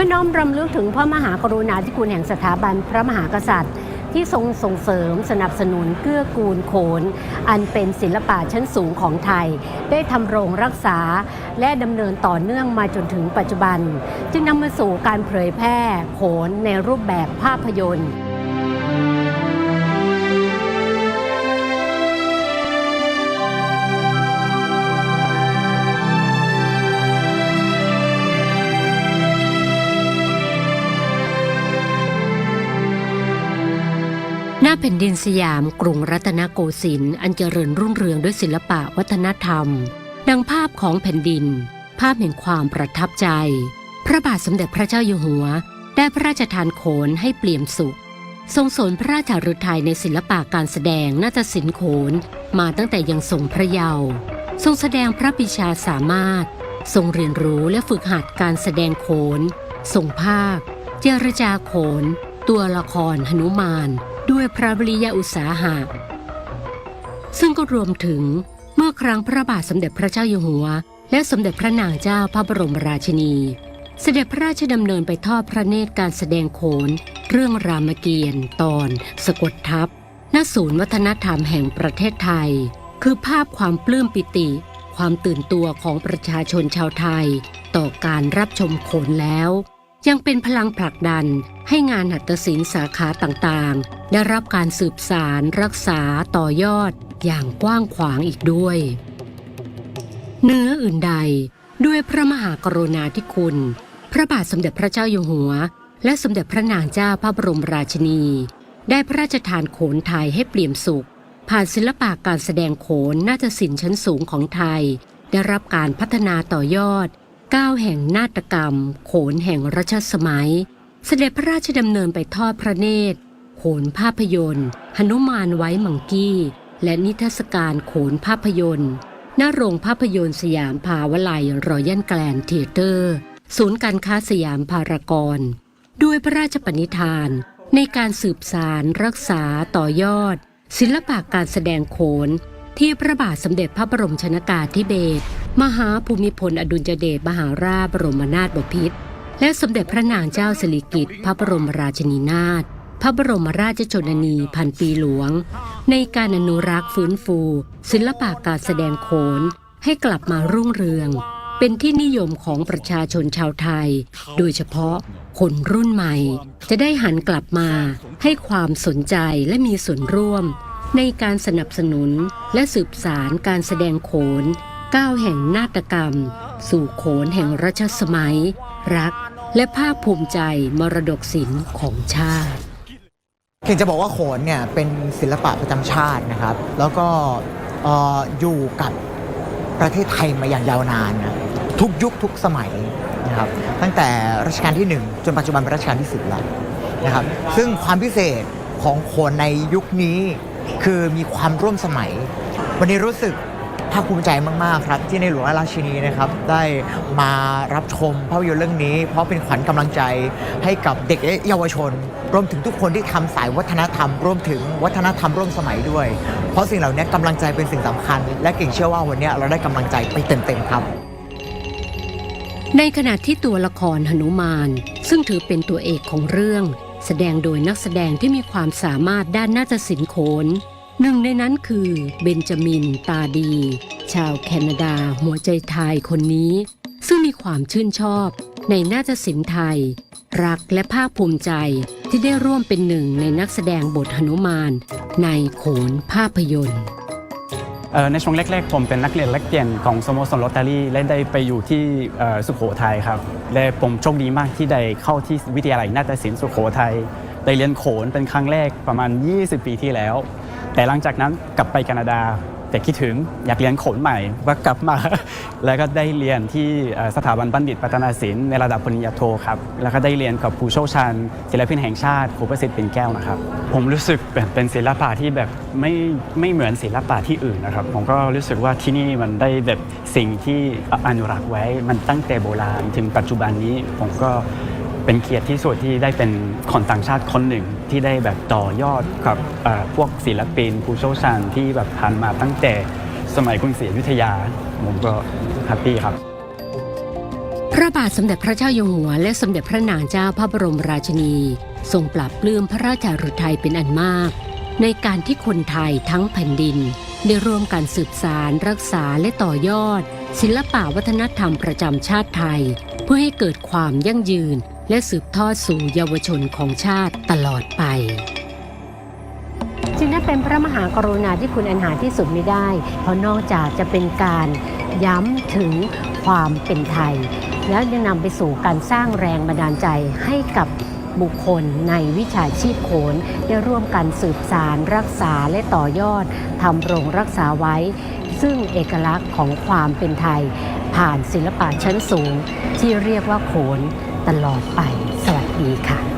พี่น้อมรำลึกถึงพระมหากรุณาธิคุณแห่งสถาบันพระมหากษัตริย์ ที่ทรงส่งเสริมสนับสนุนเกื้อกูลโขน อันเป็นศิลปะชั้นสูงของไทย ได้ทำโรงรักษาและดำเนินต่อเนื่องมาจนถึงปัจจุบัน จึงนำมาสู่การเผยแพร่โขนในรูปแบบภาพยนตร์ แผ่นดินสยามกรุงรัตนโกสินทร์อันเจริญรุ่งเรืองด้วยศิลปะวัฒนธรรม ดังภาพของแผ่นดิน ภาพแห่งความประทับใจ พระบาทสมเด็จพระเจ้าอยู่หัว ได้พระราชทานโขนให้เปลี่ยมสุข ทรงสนพระราชฤทัยในศิลปะการแสดงนาฏศิลป์โขนมาตั้งแต่ยังทรงพระเยาว์ทรงแสดงพระปิชาสามารถ ทรงเรียนรู้และฝึกหัดการแสดงโขนทรงภาค เจรจาโขน ตัวละครหนุมาน ด้วยพระบริยาอุตสาหะ ซึ่งก็รวมถึงเมื่อครั้งพระบาทสมเด็จพระเจ้าอยู่หัว และสมเด็จพระนางเจ้าพระบรมราชินี เสด็จพระราชดำเนินไปทอดพระเนตรการแสดงโขน เรื่องรามเกียรติ์ตอน สะกดทัพณศูนย์วัฒนธรรมแห่งประเทศไทย คือภาพความปลื้มปิติ ความตื่นตัวของประชาชนชาวไทย ต่อการรับชมโขนแล้ว ยังเป็นพลังผลักดันให้งานหัตถศิลป์สาขาต่างๆ ได้รับการสืบสารรักษาต่อยอดอย่างกว้างขวางอีกด้วยเนื้ออื่นใดด้วยพระมหากรุณาธิคุณ พระบาทสมเด็จพระเจ้าอยู่หัว และสมเด็จพระนางเจ้าพระบรมราชินี ได้พระราชทานโขนไทยให้เปลี่ยมสุข ผ่านศิลปะการแสดงโขนนาฏศิลป์ชั้นสูงของไทย ได้รับการพัฒนาต่อยอด ก้าแห่งนาฏกรรม โขนแห่งรัชสมัย เสด็จพระราชดำเนินไปทอดพระเนตร โขนภาพยนตร์หนุมานไว้มังกี้ และนิทรรศการโขนภาพยนตร์ณโรงภาพยนตร์สยามภาวไลยรอยัลแกลนเทเตอร์ ศูนย์การค้าสยามพารากอนด้วยพระราชปณิธาน ในการสืบสารรักษาต่อยอด ศิลปะการแสดงโขน ที่พระบาทสมเด็จพระบรมชนากาธิเบศรมหาภูมิพลอดุลยเดชมหาราชบรมนาถบพิตรและสมเด็จพระนางเจ้าสิริกิติ์พระบรมราชินีนาถพระบรมราชชนนีพันปีหลวง ในการอนุรักษ์ฟื้นฟู ศิลปะการแสดงโขนให้กลับมารุ่งเรือง เป็นที่นิยมของประชาชนชาวไทย โดยเฉพาะคนรุ่นใหม่ จะได้หันกลับมาให้ความสนใจและมีส่วนร่วม ในการสนับสนุนและสืบสารการแสดงโขนก้าวแห่งนาฏกรรม สู่โขนแห่งรัชสมัย รักและภาคภูมิใจมรดกศิลป์ของชาติเก่งจะบอกว่าโขนเนี่ยเป็นศิลปะประจำชาตินะครับ แล้วก็เอ่ออยู่กับประเทศไทยมาอย่างยาวนานนะทุกยุคทุกสมัยนะครับตั้งแต่รัชกาลที่ 1 จนปัจจุบันเป็นรัชกาลที่ 10 แล้วนะครับซึ่งความพิเศษของโขนในยุคนี้ คือมีความร่วมสมัย วันนี้รู้สึกภาคภูมิใจมาก ๆ ครับ ที่ในหลวงราชินีนะครับ ได้มารับชมภาพยนตร์เรื่องนี้ เพราะเป็นขวัญกำลังใจให้กับเด็กเยาวชน รวมถึงทุกคนที่ทำสายวัฒนธรรม รวมถึงวัฒนธรรมร่วมสมัยด้วย เพราะสิ่งเหล่านี้กำลังใจเป็นสิ่งสำคัญ และเก่งเชื่อว่าวันนี้เราได้กำลังใจไปเต็ม ๆ ครับ ในขณะที่ตัวละครหนุมาน ซึ่งถือเป็นตัวเอกของเรื่อง แสดงโดยนักแสดงที่มีความสามารถด้านนาฏศิลป์โขน หนึ่งในนั้นคือเบนจามิน ตาดี ชาวแคนาดาหัวใจไทยคนนี้ ซึ่งมีความชื่นชอบในนาฏศิลป์ไทย รักและภาคภูมิใจที่ได้ร่วมเป็นหนึ่งในนักแสดงบทหนุมาน ในโขนภาพยนตร์ ในช่วงแรกๆ ผมเป็นนักเรียนแลกเปลี่ยนของสโมสรโรตารี่และได้ไปอยู่ที่สุโขทัยครับและผมโชคดีมากที่ได้เข้าที่วิทยาลัยนาฏศิลป์สุโขทัยได้เรียนโขนเป็นครั้งแรกประมาณ 20 ปีที่แล้ว แต่หลังจากนั้นกลับไปแคนาดา แต่คิดถึงอยากเรียนโขนใหม่ก็กลับมา แล้วก็ได้เรียนที่สถาบันบัณฑิตพัฒนาศิลป์ในระดับปริญญาโทครับ แล้วก็ได้เรียนกับผู้เชี่ยวชาญศิลปินแห่งชาติครูประสิทธิ์เป็นแก้วนะครับ ผมรู้สึกแบบเป็นศิลปะที่แบบไม่ไม่เหมือนศิลปะที่อื่นนะครับ ผมก็รู้สึกว่าที่นี่มันได้แบบสิ่งที่อนุรักษ์ไว้มันตั้งแต่โบราณถึงปัจจุบันนี้ผมก็ เป็นเกียรติที่สุดที่ได้เป็นคนต่างชาติคนหนึ่งที่ได้แบบต่อยอดกับเอ่อพวกศิลปินผู้เชี่ยวชาญที่แบบผ่านมาตั้งแต่สมัยกรุงศรีอยุธยา ผมก็แฮปปี้ครับพระระบาทสมเด็จพระเจ้าอยู่หัว และสมเด็จพระนางเจ้าพระบรมราชินี ทรงปรับปลื้มพระราชาฤทัยเป็นอันมาก ในการที่คนไทยทั้งแผ่นดิน ได้ร่วมกันสืบสาร รักษาและต่อยอด ศิลปะวัฒนธรรมประจำชาติไทย เพื่อให้เกิดความยั่งยืน และสืบทอดสู่เยาวชนของชาติตลอดไป จึงได้เป็นพระมหากรุณาที่คุณอันหาที่สุดไม่ได้ เพราะนอกจากจะเป็นการย้ำถึงความเป็นไทย แล้วยังนำไปสู่การสร้างแรงบันดาลใจให้กับบุคคลในวิชาชีพโขนได้ร่วมกันสืบสารรักษาและต่อยอดทำโรงรักษาไว้ ซึ่งเอกลักษณ์ของความเป็นไทย ผ่านศิลปะชั้นสูงที่เรียกว่าโขนตลอดไป สวัสดีค่ะ